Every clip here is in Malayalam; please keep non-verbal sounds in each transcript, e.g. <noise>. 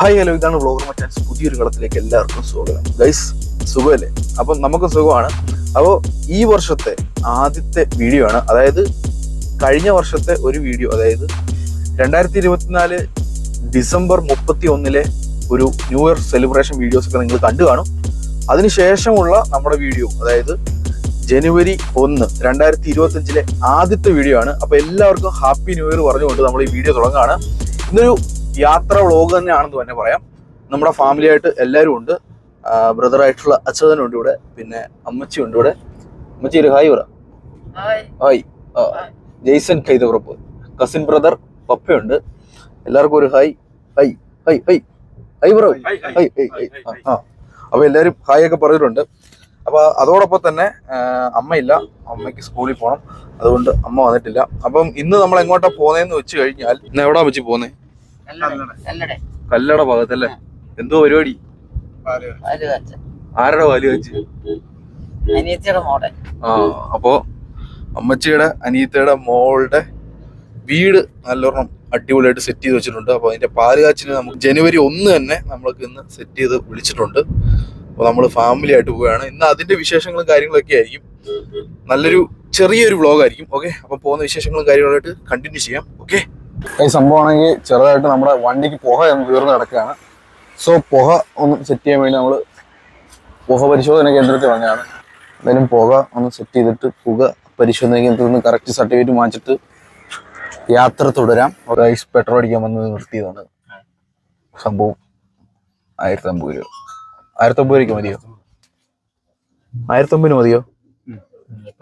ഹായ് ഹലോ ഇതാണ് വ്ളോഗർ മറ്റാൻസ് പുതിയൊരു കളത്തിലേക്ക് എല്ലാവർക്കും സ്വാഗതം. ഗൈസ് സുഖമല്ലേ? അപ്പം നമുക്ക് സുഖമാണ്. അപ്പോൾ ഈ വർഷത്തെ ആദ്യത്തെ വീഡിയോ ആണ്. അതായത് കഴിഞ്ഞ വർഷത്തെ ഒരു വീഡിയോ അതായത് രണ്ടായിരത്തി ഇരുപത്തിനാല് ഡിസംബർ മുപ്പത്തി ഒന്നിലെ ഒരു ന്യൂ ഇയർ സെലിബ്രേഷൻ വീഡിയോസ് ഒക്കെ നിങ്ങൾ കണ്ടു കാണും. അതിനുശേഷമുള്ള നമ്മുടെ വീഡിയോ അതായത് ജനുവരി ഒന്ന് രണ്ടായിരത്തി ഇരുപത്തഞ്ചിലെ ആദ്യത്തെ വീഡിയോ ആണ്. അപ്പോൾ എല്ലാവർക്കും ഹാപ്പി ന്യൂ ഇയർ പറഞ്ഞുകൊണ്ട് നമ്മൾ ഈ വീഡിയോ തുടങ്ങുകയാണ്. ഇന്നൊരു യാത്ര വ്ളോഗ് തന്നെയാണെന്ന് തന്നെ പറയാം. നമ്മുടെ ഫാമിലി ആയിട്ട് എല്ലാവരും ഉണ്ട്. ബ്രദറായിട്ടുള്ള അച്ഛനുണ്ട് ഇവിടെ. പിന്നെ അമ്മച്ചി ഉണ്ട് ഇവിടെ. അമ്മച്ചി ഒരു ഹായ് പറ. ഹായ്. ജെയ്സൺ കൈതകുറപ്പ് കസിൻ ബ്രദർ പപ്പയുണ്ട്. എല്ലാവർക്കും ഒരു hi. Hi hi hi hi bro. Hi hi hi ആ, ആ. അപ്പൊ എല്ലാവരും ഹായ് ഒക്കെ പറഞ്ഞിട്ടുണ്ട്. അപ്പൊ അതോടൊപ്പം തന്നെ അമ്മയില്ല. അമ്മയ്ക്ക് സ്കൂളിൽ പോകണം അതുകൊണ്ട് അമ്മ വന്നിട്ടില്ല. അപ്പം ഇന്ന് നമ്മൾ എങ്ങോട്ടാ പോന്നേന്ന് വെച്ച് കഴിഞ്ഞാൽ ഇന്ന് എവിടാ വെച്ച് പോന്നേ? കല്ലട. കല്ലട. ഭാഗത്തല്ലേ? എന്തോ പരിപാടി? പാൽ കാച്ച. ആരുടെ വാൽ വെച്ച് അനിയത്തിയുടെ മോടെ ആ അപ്പോ അമ്മച്ചിയുടെ അനിയത്തിയുടെ മോളുടെ വീട് നല്ലോണം അടിപൊളിയായിട്ട് സെറ്റ് ചെയ്ത് വെച്ചിട്ടുണ്ട്. അപ്പൊ അതിന്റെ പാൽ കാച്ചിന് നമുക്ക് ജനുവരി ഒന്ന് തന്നെ നമ്മൾക്ക് ഇന്ന് സെറ്റ് ചെയ്ത് വിളിച്ചിട്ടുണ്ട്. അപ്പൊ നമ്മൾ ഫാമിലി ആയിട്ട് പോവുകയാണ്. ഇന്ന് അതിന്റെ വിശേഷങ്ങളും കാര്യങ്ങളൊക്കെ ആയിരിക്കും. നല്ലൊരു ചെറിയൊരു വ്ളോഗ് ആയിരിക്കും. ഓക്കെ അപ്പൊ പോകുന്ന വിശേഷങ്ങളും കാര്യങ്ങളായിട്ട് കണ്ടിന്യൂ ചെയ്യാം. ഓക്കെ ഈ സംഭവമാണെങ്കിൽ ചെറുതായിട്ട് നമ്മുടെ വണ്ടിക്ക് പുക വീർന്ന് കിടക്കുകയാണ്. സോ പുക ഒന്ന് സെറ്റ് ചെയ്യാൻ വേണ്ടി നമ്മൾ പുക പരിശോധന കേന്ദ്രത്തിൽ വന്നതാണ്. എന്തായാലും പുക ഒന്ന് സെറ്റ് ചെയ്തിട്ട് പുക പരിശോധന കേന്ദ്രത്തിൽ നിന്ന് കറക്റ്റ് സർട്ടിഫിക്കറ്റ് വാങ്ങിച്ചിട്ട് യാത്ര തുടരാം. ഗൈസ് പെട്രോൾ അടിക്കാൻ വന്ന് നിർത്തിയതാണ്. സംഭവം ആയിരത്തി അമ്പത് രൂപ. ആയിരത്തി ഒമ്പത് രൂപയ്ക്ക് മതിയോ? ആയിരത്തി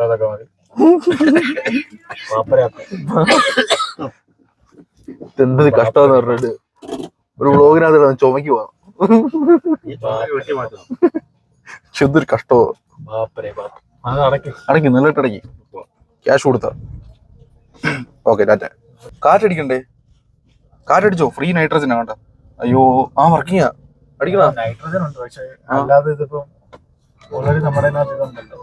അതൊക്കെ മതിയോ <laughs> എന്ത് കഷ്ടമെന്ന് പറഞ്ഞിട്ട് ഒരു വ്ളോഗിനകത്ത് ചുമക്ക് പോവാം എന്തൊരു കഷ്ടമോ അടക്കി. നല്ലിട്ട് അടക്കി. ക്യാഷ് കൊടുത്ത. ഓക്കെ ടാറ്റ കാറ്റടിക്കണ്ടേ കാറ്റടിച്ചോ ഫ്രീ നൈട്രജൻ ആവണ്ട അയ്യോ ആ വർക്കിംഗ് അടിക്കണ? നൈട്രജൻ ഉണ്ട് പക്ഷെ അല്ലാതെ ഇതിപ്പം ഓൾറെഡി നമ്മുടെ ഇതുണ്ടല്ലോ.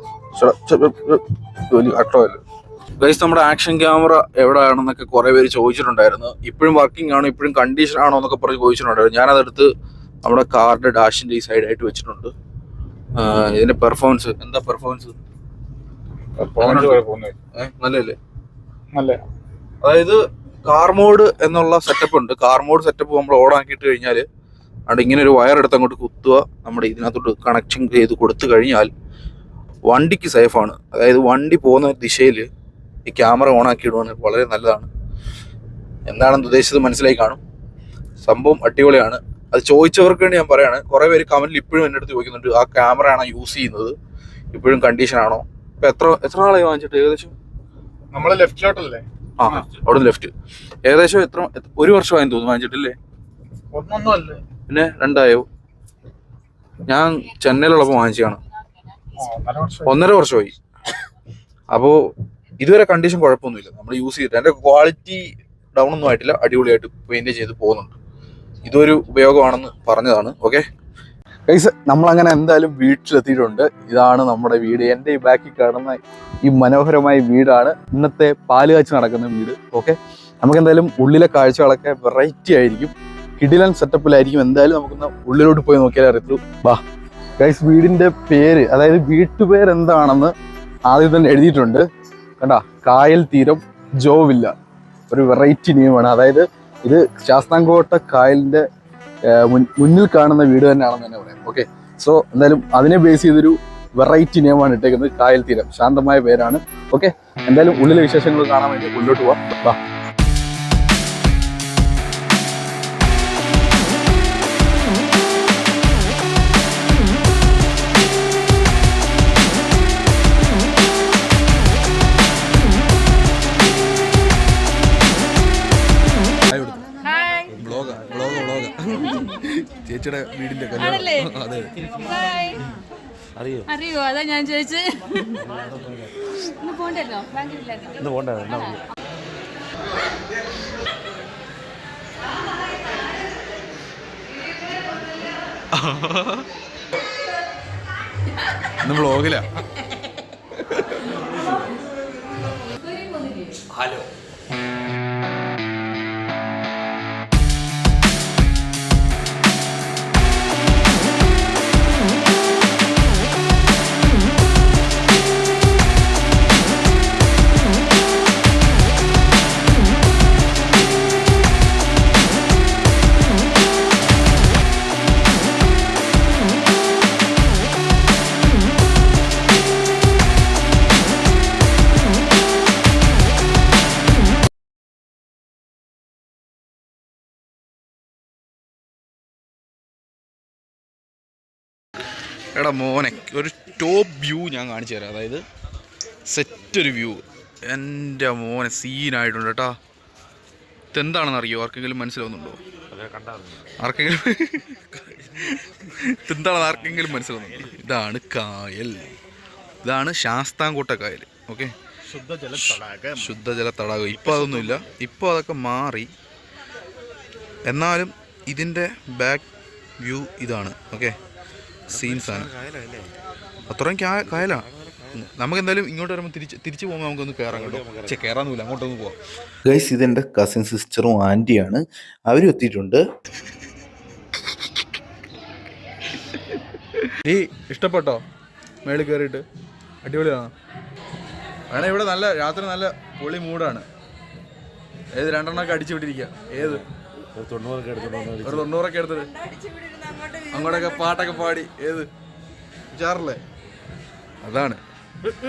ഗൈസ് നമ്മുടെ ആക്ഷൻ ക്യാമറ എവിടെയാണെന്നൊക്കെ കുറെ പേര് ചോദിച്ചിട്ടുണ്ടായിരുന്നു. ഇപ്പോഴും വർക്കിംഗ് ആണോ ഇപ്പോഴും കണ്ടീഷൻ ആണോ എന്നൊക്കെ പറഞ്ഞ് ചോദിച്ചിട്ടുണ്ടായിരുന്നു. ഞാനതെടുത്ത് നമ്മുടെ കാറിന്റെ ഡാഷിന്റെ ഈ സൈഡായിട്ട് വെച്ചിട്ടുണ്ട്. ഇതിന്റെ പെർഫോമൻസ് എന്താ പെർഫോമൻസ് നല്ലല്ലേ നല്ല. അതായത് കാർ മോഡ് എന്നുള്ള സെറ്റപ്പ് ഉണ്ട്. കാർ മോഡ് സെറ്റപ്പ് നമ്മൾ ഓൺ ആക്കിയിട്ട് കഴിഞ്ഞാൽ അവിടെ ഇങ്ങനെ ഒരു വയർ എടുത്ത് അങ്ങോട്ട് കുത്തുക. നമ്മുടെ ഇതിനകത്തോട്ട് കണക്ഷൻ ചെയ്ത് കൊടുത്തു കഴിഞ്ഞാൽ വണ്ടിക്ക് സേഫാണ് അതായത് വണ്ടി പോകുന്ന ദിശയിൽ ഈ ക്യാമറ ഓണാക്കി ഇടുവാണെങ്കിൽ വളരെ നല്ലതാണ്. എന്താണെന്ന് ഉദ്ദേശിച്ചത് മനസ്സിലായി കാണും. സംഭവം അടിപൊളിയാണ്. അത് ചോദിച്ചവർക്ക് വേണ്ടി ഞാൻ പറയാണ്. കുറേ പേര് കമന്റിൽ ഇപ്പോഴും എന്റെ അടുത്ത് ചോദിക്കുന്നുണ്ട് ആ ക്യാമറ ആണോ യൂസ് ചെയ്യുന്നത്? ഇപ്പോഴും കണ്ടീഷൻ ആണോ? ഇപ്പം എത്ര എത്ര നാളായി വാങ്ങിച്ചിട്ട്? ഏകദേശം? നമ്മൾ ലെഫ്റ്റിലോട്ടല്ലേ ആ അവിടെ ലെഫ്റ്റ് ഏകദേശം എത്ര ഒരു വർഷമായി തോന്നുന്നു വാങ്ങിച്ചിട്ടില്ലേ? ഒന്നൊന്നും അല്ലേ പിന്നെ രണ്ടായോ? ഞാൻ ചെന്നൈയിലുള്ളപ്പോൾ വാങ്ങിച്ചതാണ്. വർഷം ഒന്നര വർഷമായി. അപ്പോൾ ഇതുവരെ കണ്ടീഷൻ കുഴപ്പമൊന്നുമില്ല. നമ്മൾ യൂസ് ചെയ്തിട്ട് എന്റെ ക്വാളിറ്റി ഡൗൺ ഒന്നും ആയിട്ടില്ല. അടിപൊളിയായിട്ട് പെയിന്റ് ചെയ്ത് പോകുന്നുണ്ട്. ഇതൊരു ഉപയോഗമാണെന്ന് പറഞ്ഞതാണ്. ഓക്കെ ഗൈസ് നമ്മളങ്ങനെ എന്തായാലും വീട്ടിലെത്തിയിട്ടുണ്ട്. ഇതാണ് നമ്മുടെ വീട്. എന്റെ ഈ ബാക്കിൽ കാണുന്ന ഈ മനോഹരമായ വീടാണ് ഇന്നത്തെ പാൽ കാച്ച് നടക്കുന്ന വീട്. ഓക്കെ നമുക്ക് എന്തായാലും ഉള്ളിലെ കാഴ്ചകളൊക്കെ വെറൈറ്റി ആയിരിക്കും. കിടിലൻ സെറ്റപ്പിലായിരിക്കും എന്തായാലും നമുക്കൊന്ന് ഉള്ളിലോട്ട് പോയി നോക്കിയാലേ അറിയത്തുള്ളൂ. വാ ഗൈസ് വീടിന്റെ പേര് അതായത് വീട്ടുപേരെന്താണെന്ന് ആദ്യം തന്നെ എഴുതിയിട്ടുണ്ട്. കണ്ട കായൽ തീരം ജോവില്ല. ഒരു വെറൈറ്റി നെയിമാണ് അതായത് ഇത് ശാസ്താംകോട്ട കായലിന്റെ മുന്നിൽ കാണുന്ന വീട് തന്നെയാണെന്ന് തന്നെ പറയാം. ഓക്കെ സോ എന്തായാലും അതിനെ ബേസ് ചെയ്തൊരു വെറൈറ്റി നെയിമാണ് ഇട്ടേക്കുന്നത് കായൽ തീരം. ശാന്തമായ പേരാണ്. ഓക്കെ എന്തായാലും ഉള്ളിലെ വിശേഷങ്ങൾ കാണാൻ വേണ്ടി മുന്നോട്ട് പോവാം. ചേച്ചിയുടെ വീടിന്റെ കല്യാണം. അതെ. ഹായ്. അറിയോ? അറിയോ? അതാ ഞാൻ പോണ്ടല്ലോ? ബാങ്കിലില്ലായിരുന്നു ഇന്ന് ബ്ലോഗിലാ എടാ മോനെ ഒരു ടോപ്പ് വ്യൂ ഞാൻ കാണിച്ചു തരാം. അതായത് സെറ്റ് ഒരു വ്യൂ എന്റെ മോനെ സീനായിട്ടുണ്ട് കേട്ടാ ഇതെന്താണെന്ന് അറിയോ ആർക്കെങ്കിലും മനസ്സിലാവുന്നുണ്ടോ? ആർക്കെങ്കിലും ഇതെന്താണെന്ന് ആർക്കെങ്കിലും മനസ്സിലാവുന്നുണ്ടോ? ഇതാണ് കായൽ. ഇതാണ് ശാസ്താംകോട്ട കായൽ ഓക്കെ? ശുദ്ധജല തടാകം ശുദ്ധജല തടാകം ഇപ്പോൾ അതൊന്നുമില്ല. ഇപ്പോൾ അതൊക്കെ മാറി. എന്നാലും ഇതിന്റെ ബാക്ക് വ്യൂ ഇതാണ്. ഓക്കെ? സീൻസ് ആണ് അത്രയും കായലാണ് കായലാ. നമുക്ക് എന്തായാലും ഇങ്ങോട്ട് വരുമ്പോൾ തിരിച്ച് തിരിച്ചു പോകുമ്പോൾ നമുക്കൊന്ന് കയറാം കേട്ടോ. ചെ കയറാന്നില്ല അങ്ങോട്ടൊന്ന് പോവാം. ഗൈസ് ഇതെന്റെ കസിൻ സിസ്റ്ററും ആന്റിയാണ് അവരും എത്തിയിട്ടുണ്ട്. നീ ഇഷ്ടപ്പെട്ടോ? മേളിൽ കയറിയിട്ട് അടിപൊളിയാണോ? വേണേ ഇവിടെ നല്ല രാത്രി നല്ല പൊളി മൂടാണ് ഏത് രണ്ടെണ്ണമൊക്കെ അടിച്ചു വിട്ടിരിക്കുക ഏത്? തൊണ്ണൂറൊക്കെ എടുത്തിട്ടുണ്ടോ ഒരു തൊണ്ണൂറൊക്കെ എടുത്തിട്ട് അങ്ങോട്ടൊക്കെ പാട്ടൊക്കെ പാടി. ഏത്? വിചാറില്ലേ അതാണ്.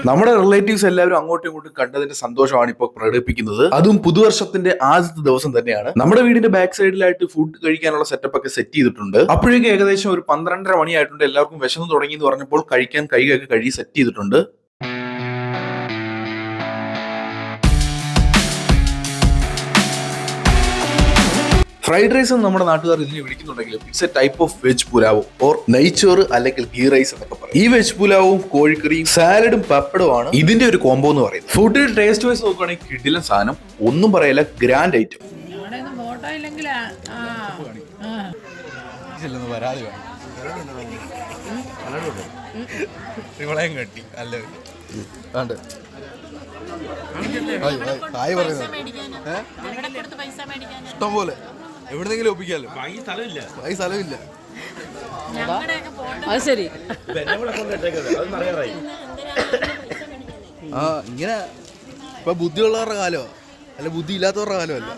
നമ്മുടെ റിലേറ്റീവ്സ് എല്ലാവരും അങ്ങോട്ടും ഇങ്ങോട്ടും കണ്ടതിന്റെ സന്തോഷമാണ് ഇപ്പോൾ പ്രകടിപ്പിക്കുന്നത്. അതും പുതുവർഷത്തിന്റെ ആദ്യത്തെ ദിവസം തന്നെയാണ്. നമ്മുടെ വീടിന്റെ ബാക്ക് സൈഡിലായിട്ട് ഫുഡ് കഴിക്കാനുള്ള സെറ്റപ്പ് ഒക്കെ സെറ്റ് ചെയ്തിട്ടുണ്ട്. അപ്പോഴേക്കും ഏകദേശം ഒരു പന്ത്രണ്ടര മണിയായിട്ടുണ്ട്. എല്ലാവർക്കും വിശന്ന് തുടങ്ങി എന്ന് പറഞ്ഞപ്പോൾ കഴിക്കാൻ കൈകൊക്കെ കഴുകി സെറ്റ് ചെയ്തിട്ടുണ്ട്. ഫ്രൈഡ് റൈസ് എന്ന് നമ്മുടെ നാട്ടുകാർ ഇതിനെ വിളിക്കുന്നുണ്ടെങ്കിലും it's a type of veg pulao or നെയ്ച്ചോറ് അല്ലെങ്കിൽ ഗീ റൈസ് എന്നൊക്കെ പറയും. ഈ വെജ് പുലാവും കോഴിക്കറിയും സാലഡും പപ്പടും ആണ് ഇതിന്റെ ഒരു കോംബോ എന്ന് പറയുന്നത്. ഫുഡിന്റെ ടേസ്റ്റ് വൈസ് നോക്കുകയാണെങ്കിൽ കിടിലൻ സാധനം ഒന്നും പറയല ഗ്രാൻഡ് ഐറ്റം ഇവളെയും കെട്ടി അല്ല? ഹായ്, പറയുന്നത്? ഇഷ്ടം പോലെ. എവിടെന്നെങ്കിലും ഒപ്പിക്കാലോ? ഈ സ്ഥലമില്ല. അത് ശരി. ആ ഇങ്ങനെ ഇപ്പൊ ബുദ്ധിയുള്ളവരുടെ കാലോ? അല്ല ബുദ്ധി ഇല്ലാത്തവരുടെ കാലോ കാലമല്ല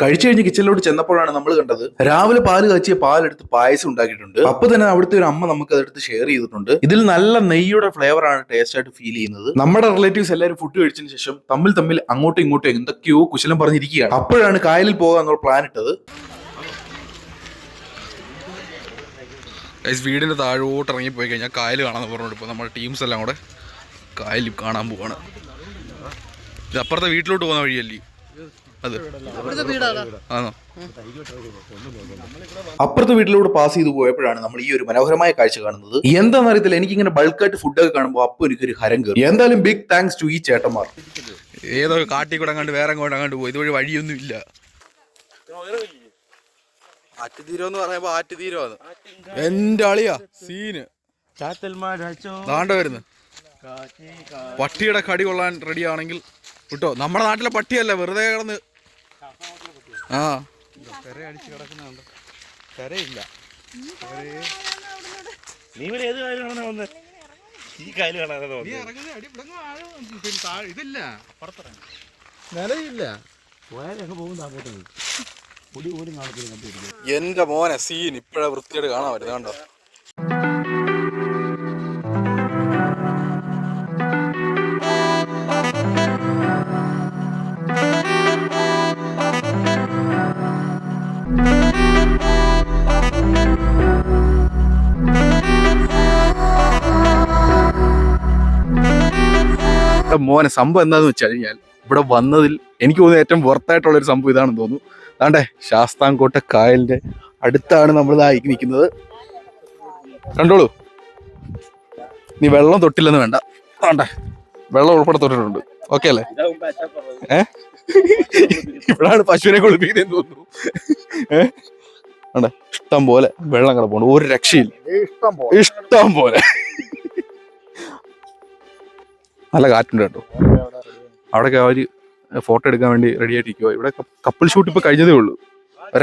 കഴിച്ചു കഴിഞ്ഞ് കിച്ചണിലോട്ട് ചെന്നപ്പോഴാണ് നമ്മൾ കണ്ടത് രാവിലെ പാൽ കാച്ചിയ പാലെടുത്ത് പായസം ഉണ്ടാക്കിയിട്ടുണ്ട്. അപ്പൊ തന്നെ അവിടുത്തെ ഒരു അമ്മ നമുക്ക് അതെടുത്ത് ഷെയർ ചെയ്തിട്ടുണ്ട്. ഇതിൽ നല്ല നെയ്യുടെ ഫ്ലേവർ ആണ് ടേസ്റ്റ് ആയിട്ട് ഫീൽ ചെയ്യുന്നത്. നമ്മുടെ റിലേറ്റീവ്സ് എല്ലാവരും ഫുഡ് കഴിച്ചതിന് ശേഷം തമ്മിൽ തമ്മിൽ അങ്ങോട്ടും ഇങ്ങോട്ടും എന്തൊക്കെയോ കുശലം പറഞ്ഞിരിക്കുകയാണ്. അപ്പോഴാണ് കായലിൽ പോകാൻ പ്ലാൻ ഇട്ടത്. വീടിന്റെ താഴോട്ട് ഇറങ്ങി പോയി കഴിഞ്ഞാൽ കായൽ കാണാന്ന് പറഞ്ഞിട്ട് ഇപ്പോൾ നമ്മുടെ ടീംസ് എല്ലാം കൂടെ കായൽ കാണാൻ പോവാണ്. ഇത് അപ്പുറത്തെ വീട്ടിലോട്ട് പോകുന്ന വഴിയല്ലേ? അത്. ആണോ? അപ്പുറത്തെ വീട്ടിലൂടെ പാസ് ചെയ്തു പോയപ്പോഴാണ് നമ്മൾ ഈ ഒരു മനോഹരമായ കാഴ്ച കാണുന്നത്. എന്താണെന്ന് അറിയത്തില്ല എനിക്ക് ഇങ്ങനെ ബൾക്കായിട്ട് ഒക്കെ കാണുമ്പോൾ അപ്പൊ എനിക്കൊരു ഹരം കയറി. എന്തായാലും ബിഗ് താങ്ക്സ് ടു ഈ ചേട്ടന്മാർ. ഏതോ കാട്ടി കൂടെ അങ്ങോട്ട് വേറെ അങ്ങോട്ട് അങ്ങോട്ട് പോയി. ഇതുവഴി വഴിയൊന്നും ഇല്ല ആറ്റുതീരം എന്ന് പറയുമ്പോ എന്റെ അളിയാ സീന്. വരുന്നു. പട്ടിയുടെ കടി കൊള്ളാൻ റെഡി ആണെങ്കിൽ കിട്ടോ നമ്മുടെ നാട്ടിലെ പട്ടിയല്ല വെറുതെ കിടന്ന് ആ. നീ ഇവർ ഏത് കാര്യം കാണാൻ വന്ന്? ഈ കായൽ കാണാനാ വന്നത് ഇതില്ല. നിലയില്ല. പോയാലൊക്കെ പോകുന്ന അങ്ങോട്ട് പൊടി പോലും കാണത്തില്ല കണ്ടിരിക്കും എന്റെ മോനെ സീൻ ഇപ്പഴാ വൃത്തിയായിട്ട് കാണാൻ വരുന്നത് കണ്ടോ? മോനെ സംഭവം എന്താന്ന് വെച്ചാൽ കഴിഞ്ഞാൽ ഇവിടെ വന്നതിൽ എനിക്ക് തോന്നുന്നു ഏറ്റവും വർത്തായിട്ടുള്ള ഒരു സംഭവം ഇതാണെന്ന് തോന്നുന്നു. അതാണ്ടേ ശാസ്താംകോട്ട കായലിന്റെ അടുത്താണ് നമ്മൾ ഇതായി നിൽക്കുന്നത്. കണ്ടോളൂ. നീ വെള്ളം തൊട്ടില്ലെന്ന് വേണ്ട. ആണ്ടേ വെള്ളം ഉൾപ്പെടെ തൊട്ടിട്ടുണ്ട്. ഓക്കെ അല്ലേ? ഏ? ഇവിടാണ് പശുവിനെ കുളിപ്പിക്കുന്നതെന്ന് തോന്നുന്നു. ഏഹ് ഇഷ്ടം പോലെ വെള്ളം കിടപ്പുണ്ട്. ഒരു രക്ഷയില്ല. ഇഷ്ടം പോലെ. നല്ല കാറ്റുണ്ട് കേട്ടോ. അവിടെയൊക്കെ അവർ ഫോട്ടോ എടുക്കാൻ വേണ്ടി റെഡി ആയിട്ടിരിക്കുക ഇവിടെ കപ്പിൾ ഷൂട്ട് ഇപ്പൊ കഴിഞ്ഞതേ ഉള്ളൂ.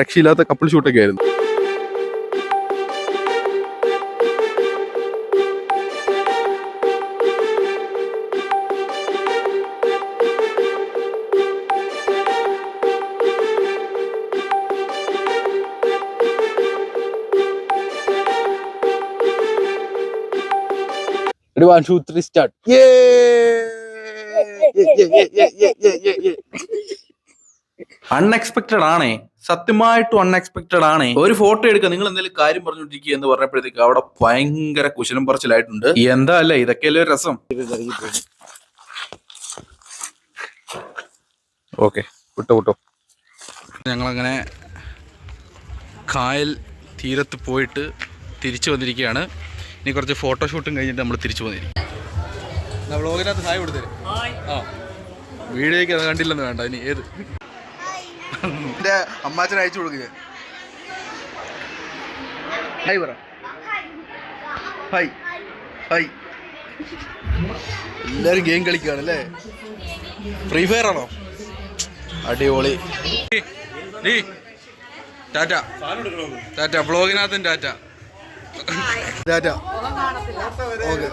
രക്ഷയില്ലാത്ത കപ്പിൾ ഷൂട്ടൊക്കെ ആയിരുന്നു. ഒരു one two three start. Unexpected ആണേ. സത്യമായിട്ടും അൺഎക്സ്പെക്ടഡ് ആണേ. ഒരു ഫോട്ടോ എടുക്കുക നിങ്ങൾ എന്തെങ്കിലും കാര്യം പറഞ്ഞോണ്ടിരിക്കുക എന്ന് പറഞ്ഞപ്പോഴത്തേക്ക് അവിടെ ഭയങ്കര കുശലം പറച്ചിലായിട്ടുണ്ട്. എന്താ അല്ലേ? ഇതൊക്കെയല്ലേ ഒരു രസം? ഓക്കെ വിട്ടോ വിട്ടോ. ഞങ്ങളങ്ങനെ കായൽ തീരത്ത് പോയിട്ട് തിരിച്ചു വന്നിരിക്കുകയാണ്. ഇനി കുറച്ച് ഫോട്ടോഷൂട്ടും കഴിഞ്ഞിട്ട് നമ്മൾ തിരിച്ചു വന്നിരിക്കും. വ്ളോഗിനകത്ത് ഹായ് കൊടുത്തരും ആ. വീഡിയോയ്ക്ക് അത് കണ്ടില്ലെന്ന് വേണ്ട ഇനി ഏത്? എന്റെ അമ്മാച്ചൻ അയച്ചു കൊടുക്കുക ഹായ് പറ. ഹായ് ഹായ് എല്ലാരും ഗെയിം കളിക്കുകയാണ് അല്ലേ? ഫ്രീ ഫയർ ആണോ? അടിപൊളി. ടാറ്റ. ടാറ്റ ബ്ലോഗിനകത്തും ടാറ്റ. ടാറ്റ. ഓക്കെ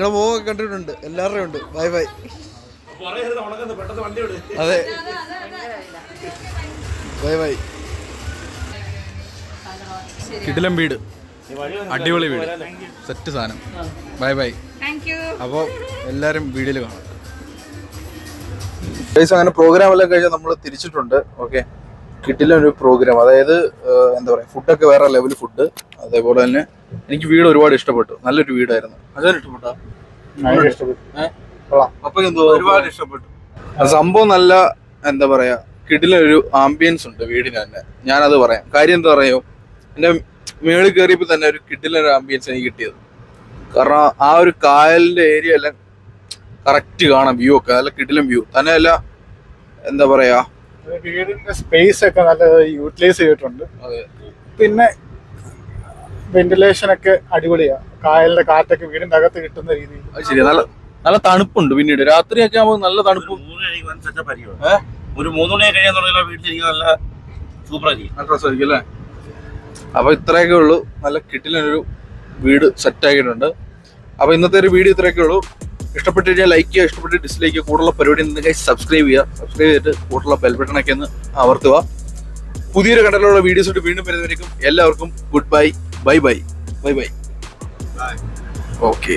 നിങ്ങളെ മോ കണ്ടിട്ടുണ്ട്. എല്ലാവരുടെയും ഉണ്ട്. Bye bye. അതെ. Bye bye. കിടിലം വീട്. അടിപൊളി വീട്. സെറ്റ് സാധനം. Bye bye. അപ്പോൾ എല്ലാവരും വീഡിയോയിൽ കാണാം. അങ്ങനെ പ്രോഗ്രാം എല്ലാം കഴിഞ്ഞാൽ നമ്മൾ തിരിച്ചിട്ടുണ്ട്. ഓക്കെ കിട്ടില്ല ഒരു പ്രോഗ്രാം അതായത് എന്താ പറയുക ഫുഡൊക്കെ വേറെ ലെവൽ ഫുഡ് അതേപോലെ തന്നെ എനിക്ക് വീട് ഒരുപാട് ഇഷ്ടപ്പെട്ടു. നല്ലൊരു വീടായിരുന്നു. അതാണ് ഇഷ്ടപ്പെട്ടോ? ഇഷ്ടപ്പെട്ടു. അപ്പൊ എന്തോ ഒരുപാട് ഇഷ്ടപ്പെട്ടു. സംഭവം നല്ല എന്താ പറയാ കിടിലൊരു ആംബിയൻസ് ഉണ്ട് വീടിന് തന്നെ. ഞാനത് പറയാം. കാര്യം എന്താ പറയോ എന്റെ മേളിൽ കയറിയപ്പോ തന്നെ ഒരു കിടിലൊരു ആംബിയൻസ് എനിക്ക് കിട്ടിയത്. കാരണം ആ ഒരു കായലിന്റെ ഏരിയ എല്ലാം കറക്റ്റ് കാണാം വ്യൂ ഒക്കെ. നല്ല കിടിലം വ്യൂ തന്നെയല്ല എന്താ പറയാ വീടിന്റെ സ്പേസ് ഒക്കെ നല്ല യൂട്ടിലൈസ് ചെയ്തിട്ടുണ്ട്. അതെ. പിന്നെ വെന്റിലേഷൻ ഒക്കെ അടിപൊളിയാണ് കായലിന്റെ കാറ്റൊക്കെ വീടിന്റെ അകത്ത് കിട്ടുന്ന രീതിയിൽ. അത് ശരിയാ. നല്ല നല്ല തണുപ്പുണ്ട് പിന്നീട്. രാത്രിയൊക്കെ ആകുമ്പോൾ നല്ല തണുപ്പ്? ഒരു മൂന്ന് മണി കഴിയാൻ തുടങ്ങിയ വീട്ടിലിരിക്കും നല്ല നല്ല രസമായിരിക്കും അല്ലേ? അപ്പൊ ഇത്രയൊക്കെ ഉള്ളൂ. നല്ല കിട്ടിലൊരു വീട് സെറ്റ് ആക്കിയിട്ടുണ്ട്. അപ്പൊ ഇന്നത്തെ ഒരു വീഡിയോ ഇത്രയൊക്കെ ഉള്ളൂ. ഇഷ്ടപ്പെട്ട് കഴിഞ്ഞാൽ ലൈക്ക് ചെയ്യുക ഇഷ്ടപ്പെട്ട് ഡിസ്ലൈക്ക് ചെയ്യുക കൂടുതലുള്ള പരിപാടി എന്തെങ്കിലും സബ്സ്ക്രൈബ് ചെയ്യുക. സബ്സ്ക്രൈബ് ചെയ്തിട്ട് കൂടുതലുള്ള ബെൽ ബട്ടണൊക്കെ ഒന്ന് അമർത്തുക പുതിയൊരു കണ്ടലുള്ള വീഡിയോസ് വീണ്ടും വരുന്നവരേക്കും എല്ലാവർക്കും good bye bye bye bye bye okay